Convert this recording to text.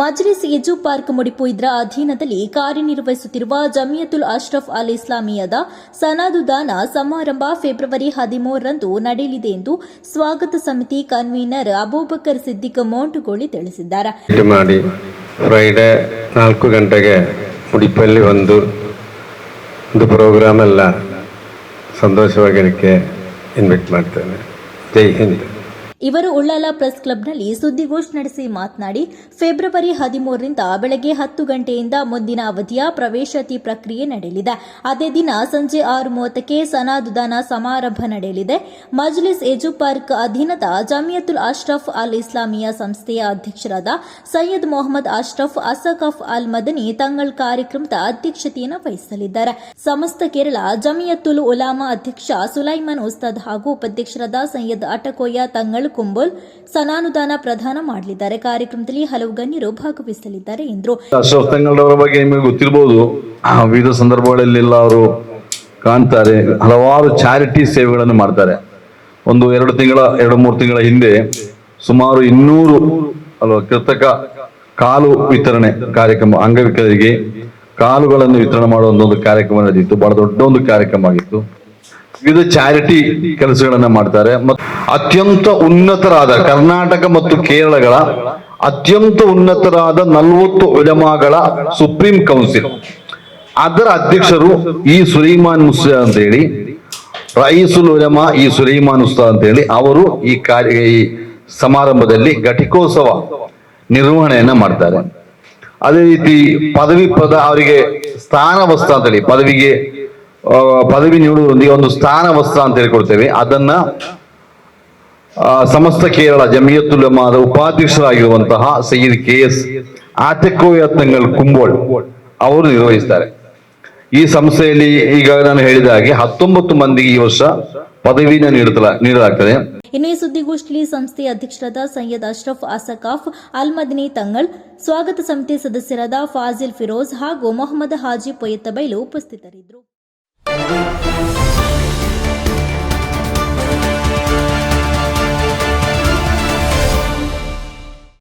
Majlis edu park ಮುಡಿಪು ಇದರ ಅಧೀನದಲ್ಲಿ ಕಾರ್ಯನಿರ್ವಹಿಸುತ್ತಿರುವ ಜಮಿಯತುಲ್ ಅಶ್ರಫ್ ಅಲ್ ಇಸ್ಲಾಮಿಯಾದ ಸನಾದು ದಾನ ಸಮಾರಂಭ ಫೆಬ್ರವರಿ ಹದಿಮೂರರಂದು ನಡೆಯಲಿದೆ ಎಂದು ಸ್ವಾಗತ ಸಮಿತಿ ಕನ್ವೀನರ್ ಅಬೂಬಕರ್ ಸಿದ್ದಿಕ್ ಮೋಂಟುಗೋಳಿ ತಿಳಿಸಿದ್ದಾರೆ. ಮಾಡಿ ಫ್ರೈಡೆ ನಾಲ್ಕು ಗಂಟೆಗೆ ಮುಡಿಪಲ್ಲಿ ಒಂದು. ಪ್ರೋಗ್ರಾಮ್ ಎಲ್ಲ ಸಂತೋಷವಾಗಿರಲಿಕ್ಕೆ ಇನ್ವೈಟ್ ಮಾಡ್ತೇನೆ. ಜೈ ಹಿಂದ್. ಇವರು ಉಳ್ಳಾಲ ಪ್ರೆಸ್ ಕ್ಲಬ್ನಲ್ಲಿ ಸುದ್ದಿಗೋಷ್ಠಿ ನಡೆಸಿ ಮಾತನಾಡಿ, ಫೆಬ್ರವರಿ ಹದಿಮೂರರಿಂದ ಬೆಳಗ್ಗೆ ಹತ್ತು ಗಂಟೆಯಿಂದ ಮುಂದಿನ ಅವಧಿಯ ಪ್ರವೇಶಾತಿ ಪ್ರಕ್ರಿಯೆ ನಡೆಯಲಿದೆ. ಅದೇ ದಿನ ಸಂಜೆ ಆರು ಮೂವತ್ತಕ್ಕೆ ಸನಾದುದಾನ ಸಮಾರಂಭ ನಡೆಯಲಿದೆ. ಮಜ್ಲಿಸ್ ಎಜು ಪಾರ್ಕ್ ಅಧೀನದ ಜಮಿಯತುಲ್ ಅಶ್ರಫ್ ಅಲ್ ಇಸ್ಲಾಮಿಯಾ ಸಂಸ್ಥೆಯ ಅಧ್ಯಕ್ಷರಾದ ಸೈಯದ್ ಮೊಹಮ್ಮದ್ ಅಶ್ರಫ್ ಅಸಕಫ್ ಅಲ್ ಮದನಿ ತಂಗಳ ಕಾರ್ಯಕ್ರಮದ ಅಧ್ಯಕ್ಷತೆಯನ್ನು ವಹಿಸಲಿದ್ದಾರೆ. ಸಮಸ್ತ ಕೇರಳ ಜಮಿಯತುಲ್ ಉಲಾಮಾ ಅಧ್ಯಕ್ಷ ಸುಲೈಮಾನ್ ಉಸ್ತಾದ್ ಹಾಗೂ ಉಪಾಧ್ಯಕ್ಷರಾದ ಸೈಯದ್ ಅಟಕೋಯ ತಂಗಳ್ ಕುಂಬೋಲ್ ಸನಾನುದಾನ ಪ್ರದಾನ ಮಾಡಲಿದ್ದಾರೆ. ಕಾರ್ಯಕ್ರಮದಲ್ಲಿ ಹಲವು ಗಣ್ಯರು ಭಾಗವಹಿಸಲಿದ್ದಾರೆ ಎಂದರು. ಅಶ್ರಫ್ ಬಗ್ಗೆ ನಿಮಗೆ ಗೊತ್ತಿರಬಹುದು ವಿವಿಧ ಸಂದರ್ಭಗಳಲ್ಲಿ ಅವರು ಕಾಣ್ತಾರೆ. ಹಲವಾರು ಚಾರಿಟಿ ಸೇವೆಗಳನ್ನು ಮಾಡ್ತಾರೆ. ಒಂದು ಎರಡು ತಿಂಗಳ, ಎರಡು ಮೂರು ತಿಂಗಳ ಹಿಂದೆ ಸುಮಾರು ಇನ್ನೂರು, ಅಲ್ವಾ, ಕೃತಕ ಕಾಲು ವಿತರಣೆ ಕಾರ್ಯಕ್ರಮ, ಅಂಗವಿಕಲರಿಗೆ ಕಾಲುಗಳನ್ನು ವಿತರಣೆ ಮಾಡುವಂತ ಒಂದು ಕಾರ್ಯಕ್ರಮ ನಡೆದಿತ್ತು. ಬಹಳ ದೊಡ್ಡ ಒಂದು ಕಾರ್ಯಕ್ರಮ ಆಗಿತ್ತು. ವಿವಿಧ ಚಾರಿಟಿ ಕೆಲಸಗಳನ್ನ ಮಾಡ್ತಾರೆ. ಅತ್ಯಂತ ಉನ್ನತರಾದ ಕರ್ನಾಟಕ ಮತ್ತು ಕೇರಳಗಳ ಅತ್ಯಂತ ಉನ್ನತರಾದ ನಲವತ್ತು ಉಲಮಾಗಳ ಸುಪ್ರೀಂ ಕೌನ್ಸಿಲ್. ಅದರ ಅಧ್ಯಕ್ಷರು ಈ ಸುಲೈಮಾನ್ ಮುಸ್ತಾ ಅಂತ ಹೇಳಿ, ರೈಸುಲ್ ಉಲಮಾ ಈ ಸುಲೈಮಾನ್ ಉಸ್ತಾದ್ ಅಂತ ಹೇಳಿ ಅವರು ಈ ಕಾರ್ಯ, ಈ ಸಮಾರಂಭದಲ್ಲಿ ಘಟಿಕೋತ್ಸವ ನಿರ್ವಹಣೆಯನ್ನ ಮಾಡ್ತಾರೆ. ಅದೇ ರೀತಿ ಪದವಿ ಪದ ಅವರಿಗೆ ಸ್ಥಾನ ವಸ್ತ್ರ ಅಂತ ಹೇಳಿ, ಪದವಿಗೆ ಪದವಿ ನೀಡುವುದರೊಂದಿಗೆ ಒಂದು ಸ್ಥಾನ ವಸ್ತ್ರ ಅಂತ ಹೇಳ್ಕೊಡ್ತೇವೆ. ಅದನ್ನ ಸಮಸ್ತ ಕೇರಳ ಜಮಿಯತ್ತುಲಮಾದ ಉಪಾಧ್ಯಕ್ಷರಾಗಿರುವಂತಹ ಸಯ್ಯದ್ ಕೆ ಎಸ್ ಆಟಕೋಯ ತಂಗಲ್ ಕುಂಬೋಳ್ ಅವರು ನಿರ್ವಹಿಸ್ತಾರೆ. ಈ ಸಂಸ್ಥೆಯಲ್ಲಿ ಈಗ ನಾನು ಹೇಳಿದ ಹಾಗೆ ಹತ್ತೊಂಬತ್ತು ಮಂದಿಗೆ ಈ ವರ್ಷ ಪದವಿನ ನೀಡಲ ನೀಡಲಾಗ್ತದೆ. ಇನ್ನು ಈ ಸುದ್ದಿಗೋಷ್ಠಿಯಲ್ಲಿ ಸಂಸ್ಥೆಯ ಅಧ್ಯಕ್ಷರಾದ ಸೈಯದ್ ಅಶ್ರಫ್ ಅಸಕಾಫ್ ಅಲ್ ಮದಿನಿ ತಂಗಳ್ ಸ್ವಾಗತ ಸಮಿತಿ ಸದಸ್ಯರಾದ ಫಾಜಿಲ್ ಫಿರೋಜ್ ಹಾಗೂ ಮೊಹಮ್ಮದ್ ಹಾಜಿ ಪೊಯ್ಯತ್ತಬೈಲು ಉಪಸ್ಥಿತರಿದ್ದರು. Música